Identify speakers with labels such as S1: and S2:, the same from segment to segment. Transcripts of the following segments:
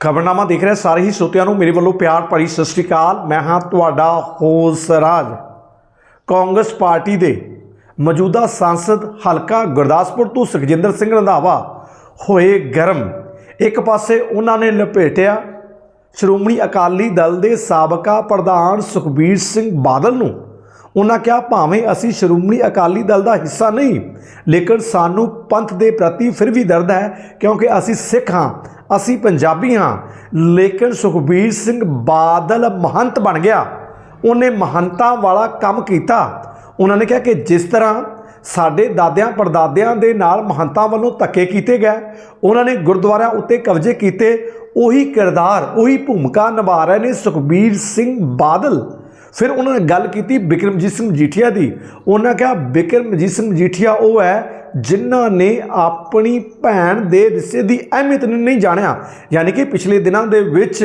S1: ਖਬਰਨਾਮਾ ਦੇਖ ਰਹੇ, ਸਾਰੇ ਹੀ ਸਰੋਤਿਆਂ ਨੂੰ ਮੇਰੇ ਵੱਲੋਂ ਪਿਆਰ ਭਰੀ ਸਤਿ ਸ਼੍ਰੀ ਅਕਾਲ। ਮੈਂ ਹਾਂ ਤੁਹਾਡਾ ਹੋਸ ਰਾਜ। ਕਾਂਗਰਸ ਪਾਰਟੀ ਦੇ ਮੌਜੂਦਾ ਸੰਸਦ ਹਲਕਾ ਗੁਰਦਾਸਪੁਰ ਤੋਂ ਸੁਖਜਿੰਦਰ ਸਿੰਘ ਰੰਧਾਵਾ ਹੋਏ ਗਰਮ। ਇੱਕ ਪਾਸੇ ਉਹਨਾਂ ਨੇ ਲਪੇਟਿਆ, ਸ਼੍ਰੋਮਣੀ ਅਕਾਲੀ ਦਲ ਦੇ ਸਾਬਕਾ ਪ੍ਰਧਾਨ ਸੁਖਬੀਰ ਸਿੰਘ ਬਾਦਲ ਨੂੰ। ਉਹਨਾਂ ਕਿਹਾ, ਭਾਵੇਂ ਅਸੀਂ ਸ਼੍ਰੋਮਣੀ ਅਕਾਲੀ ਦਲ ਦਾ ਹਿੱਸਾ ਨਹੀਂ, ਲੇਕਿਨ ਸਾਨੂੰ ਪੰਥ ਦੇ ਪ੍ਰਤੀ ਫਿਰ ਵੀ ਦਰਦ ਹੈ, ਕਿਉਂਕਿ ਅਸੀਂ ਸਿੱਖ ਹਾਂ। ਅਸੀਂ ਪੰਜਾਬੀ ਹਾਂ। ਲੇਕਿਨ ਸੁਖਬੀਰ ਸਿੰਘ ਬਾਦਲ ਮਹੰਤ ਬਣ ਗਿਆ। ਉਹਨੇ ਮਹੰਤਾਂ ਵਾਲਾ ਕੰਮ ਕੀਤਾ। ਉਹਨਾਂ ਨੇ ਕਿਹਾ ਕਿ ਜਿਸ ਤਰ੍ਹਾਂ ਸਾਡੇ ਦਾਦਿਆਂ ਪੜਦਾਦਿਆਂ ਦੇ ਨਾਲ ਮਹੰਤਾਂ ਵੱਲੋਂ ਧੱਕੇ ਕੀਤੇ ਗਏ, ਉਹਨਾਂ ਨੇ ਗੁਰਦੁਆਰਿਆਂ ਉੱਤੇ ਕਬਜ਼ੇ ਕੀਤੇ, ਉਹੀ ਕਿਰਦਾਰ, ਉਹੀ ਭੂਮਿਕਾ ਨਿਭਾ ਰਹੇ ਨੇ ਸੁਖਬੀਰ ਸਿੰਘ ਬਾਦਲ। ਫਿਰ ਉਹਨਾਂ ਨੇ ਗੱਲ ਕੀਤੀ ਬਿਕਰਮਜੀਤ ਸਿੰਘ ਮਜੀਠੀਆ ਦੀ। ਉਹਨਾਂ ਕਿਹਾ, ਬਿਕਰਮਜੀਤ ਸਿੰਘ ਮਜੀਠੀਆ, ਉਹ ਹੈ ਜਿਨ੍ਹਾਂ ਨੇ ਆਪਣੀ ਭੈਣ ਦੇ ਰਿਸ਼ਤੇ ਦੀ ਅਹਿਮੀਅਤ ਨੂੰ ਨਹੀਂ ਜਾਣਿਆ, ਯਾਨੀ ਕਿ ਪਿਛਲੇ ਦਿਨਾਂ ਦੇ ਵਿੱਚ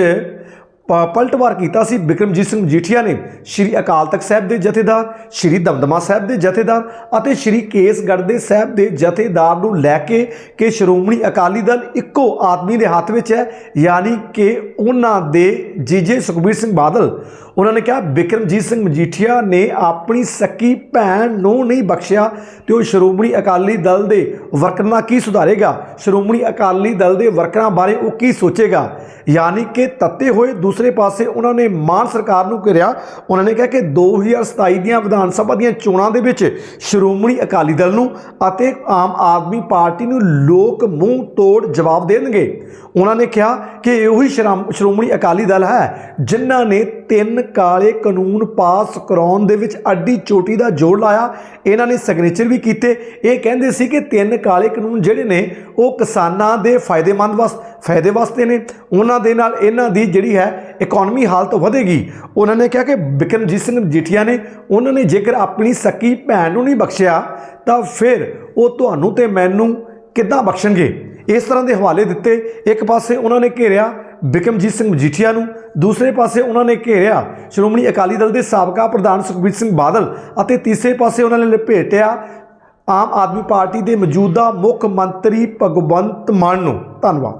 S1: ਪਲਟਵਾਰ ਕੀਤਾ ਸੀ ਬਿਕਰਮਜੀਤ ਸਿੰਘ ਮਜੀਠੀਆ ਨੇ। ਸ਼੍ਰੀ ਅਕਾਲ ਤਖਤ ਸਾਹਿਬ ਦੇ ਜਥੇਦਾਰ, ਸ਼੍ਰੀ ਦਮਦਮਾ ਸਾਹਿਬ ਦੇ ਜਥੇਦਾਰ ਅਤੇ ਸ਼੍ਰੀ ਕੇਸਗੜ੍ਹ ਦੇ ਸਾਹਿਬ ਦੇ ਜਥੇਦਾਰ ਨੂੰ ਲੈ ਕੇ ਕਿ ਸ਼੍ਰੋਮਣੀ ਅਕਾਲੀ ਦਲ ਇੱਕੋ ਆਦਮੀ ਦੇ ਹੱਥ ਵਿੱਚ ਹੈ, ਯਾਨੀ ਕਿ ਉਹਨਾਂ ਦੇ ਜੀਜੇ ਸੁਖਬੀਰ ਸਿੰਘ ਬਾਦਲ। ਉਹਨਾਂ ਨੇ ਕਿਹਾ, ਬਿਕਰਮਜੀਤ ਸਿੰਘ ਮਜੀਠੀਆ ਨੇ ਆਪਣੀ ਸਕੀ ਭੈਣ ਨੂੰ ਨਹੀਂ ਬਖਸ਼ਿਆ ਤੇ ਉਹ ਸ਼੍ਰੋਮਣੀ ਅਕਾਲੀ ਦਲ ਦੇ ਵਰਕਰਾਂ ਨਾਲ ਕੀ ਸੁਧਾਰੇਗਾ? ਸ਼੍ਰੋਮਣੀ ਅਕਾਲੀ ਦਲ ਦੇ ਵਰਕਰਾਂ ਬਾਰੇ ਉਹ ਕੀ ਸੋਚੇਗਾ? ਯਾਨੀ ਕਿ ਤੱਤੇ ਹੋਏ ਦੂਸਰੇ ਪਾਸੇ ਉਹਨਾਂ ਨੇ ਮਾਨ ਸਰਕਾਰ ਨੂੰ ਘਿਰਿਆ। ਉਹਨਾਂ ਨੇ ਕਿਹਾ ਕਿ 2027 ਦੀਆਂ ਵਿਧਾਨ ਸਭਾ ਦੀਆਂ ਚੋਣਾਂ ਦੇ ਵਿੱਚ ਸ਼੍ਰੋਮਣੀ ਅਕਾਲੀ ਦਲ ਨੂੰ ਅਤੇ ਆਮ ਆਦਮੀ ਪਾਰਟੀ ਨੂੰ ਲੋਕ ਮੂੰਹ ਤੋੜ ਜਵਾਬ ਦੇਣਗੇ। ਉਹਨਾਂ ਨੇ ਕਿਹਾ ਕਿ ਇਹੋ ਹੀ ਸ਼੍ਰਮ- ਸ਼੍ਰੋਮਣੀ ਅਕਾਲੀ ਦਲ ਹੈ ਜਿਨ੍ਹਾਂ ਨੇ ਤਿੰਨ ਕਾਲੇ ਕਾਨੂੰਨ ਪਾਸ ਕਰਾਉਣ ਦੇ ਵਿੱਚ ਅੱਡੀ ਚੋਟੀ ਦਾ ਜੋੜ ਲਾਇਆ। ਇਹਨਾਂ ਨੇ ਸਿਗਨੇਚਰ ਵੀ ਕੀਤੇ। ਇਹ ਕਹਿੰਦੇ ਸੀ ਕਿ ਤਿੰਨ ਕਾਲੇ ਕਾਨੂੰਨ ਜਿਹੜੇ ਨੇ ਉਹ ਕਿਸਾਨਾਂ ਦੇ ਫਾਇਦੇਮੰਦ ਵਾਸਤੇ ਫਾਇਦੇ ਵਾਸਤੇ ਨੇ। ਉਹਨਾਂ ਦੇ ਨਾਲ ਇਹਨਾਂ ਦੀ ਜਿਹੜੀ ਹੈ ਇਕਨੋਮੀ ਹਾਲਤ ਵਧੇਗੀ। ਉਹਨਾਂ ਨੇ ਕਿਹਾ ਕਿ ਬਿਕਰਮਜੀਤ ਸਿੰਘ ਮਜੀਠੀਆ ਨੇ, ਉਹਨਾਂ ਨੇ ਜੇਕਰ ਆਪਣੀ ਸਕੀ ਭੈਣ ਨੂੰ ਨਹੀਂ ਬਖਸ਼ਿਆ, ਤਾਂ ਫਿਰ ਉਹ ਤੁਹਾਨੂੰ ਤੇ ਮੈਨੂੰ ਕਿੱਦਾਂ ਬਖਸ਼ਣਗੇ? ਇਸ ਤਰ੍ਹਾਂ ਦੇ ਹਵਾਲੇ ਦਿੱਤੇ। ਇੱਕ ਪਾਸੇ ਉਹਨਾਂ ਨੇ ਘੇਰਿਆ ਬਿਕਰਮਜੀਤ ਸਿੰਘ ਮਜੀਠੀਆ ਨੂੰ, ਦੂਸਰੇ ਪਾਸੇ ਉਹਨਾਂ ਨੇ ਘੇਰਿਆ ਸ਼੍ਰੋਮਣੀ ਅਕਾਲੀ ਦਲ ਦੇ ਸਾਬਕਾ ਪ੍ਰਧਾਨ ਸੁਖਬੀਰ ਸਿੰਘ ਬਾਦਲ ਅਤੇ ਤੀਸਰੇ ਪਾਸੇ ਉਹਨਾਂ ਨੇ ਲਪੇਟਿਆ ਆਮ ਆਦਮੀ ਪਾਰਟੀ ਦੇ ਮੌਜੂਦਾ ਮੁੱਖ ਮੰਤਰੀ ਭਗਵੰਤ ਮਾਨ ਨੂੰ ਧੰਨਵਾਦ।